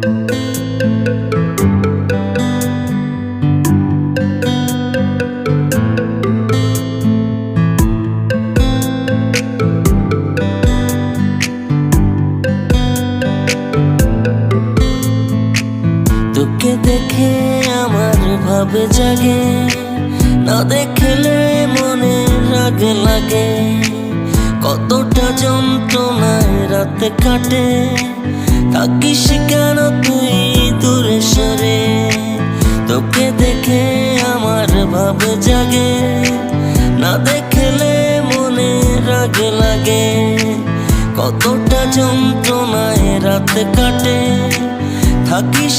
তোকে দেখে আমার ভাবে জাগে, না দেখলে মনে রাগ লাগে। কতটা যন্ত্রণায় রাতে কাটে থাকিস কেন আমার ভাবে জাগে না দেখলে মনে রাগ লাগে। কতটা যন্ত্রণায় রাতে কাটে থাকিস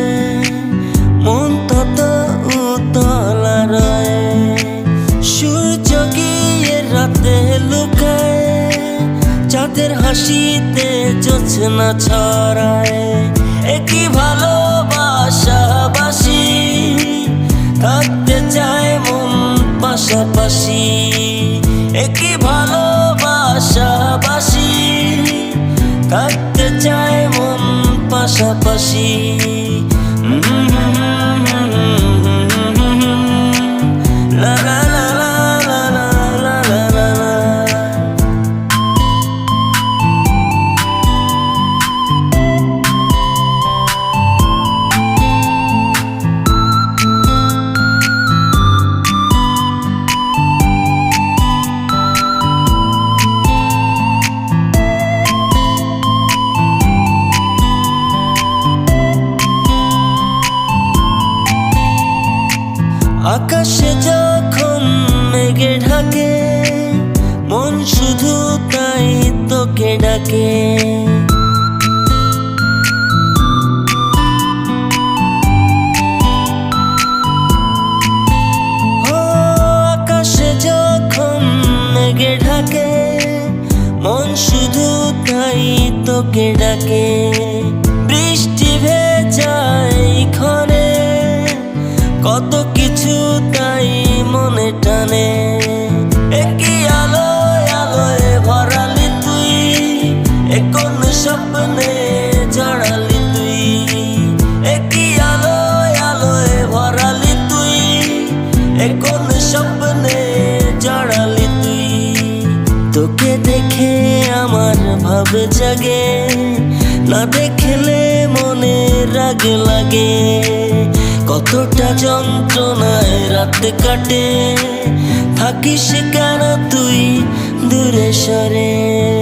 চাঁদের হাসিতে জোছনা ছড়ায়। একই ভালোবাসা বাসি? থাকতে চায় মন পাশাপাশি। একই ভালোবাসা বাসি? থাকতে চায় মন পাশাপাশি। আকাশে যখন মেঘে ঢাকে, মন শুধু তাই তোকে ডাকে। মেঘে ঢাকে, মন শুধু তোকে ডাকে। বৃষ্টি ভেজায় ক্ষণে কত কিছু তাই মনে টানে। একই আলোয় আলোয় ভরালি তুই, এখন স্বপ্নে জড়ালি তুই। একই আলোয় আলোয় ভরালি তুই, এখন স্বপ্নে জড়ালি তুই। তোকে দেখে আমার ভাবে জাগে, না দেখলে মনে রাগ লাগে। কতটা যন্ত্রণায় রাত কাটে থাকিস কেন তুই দূরে সরে?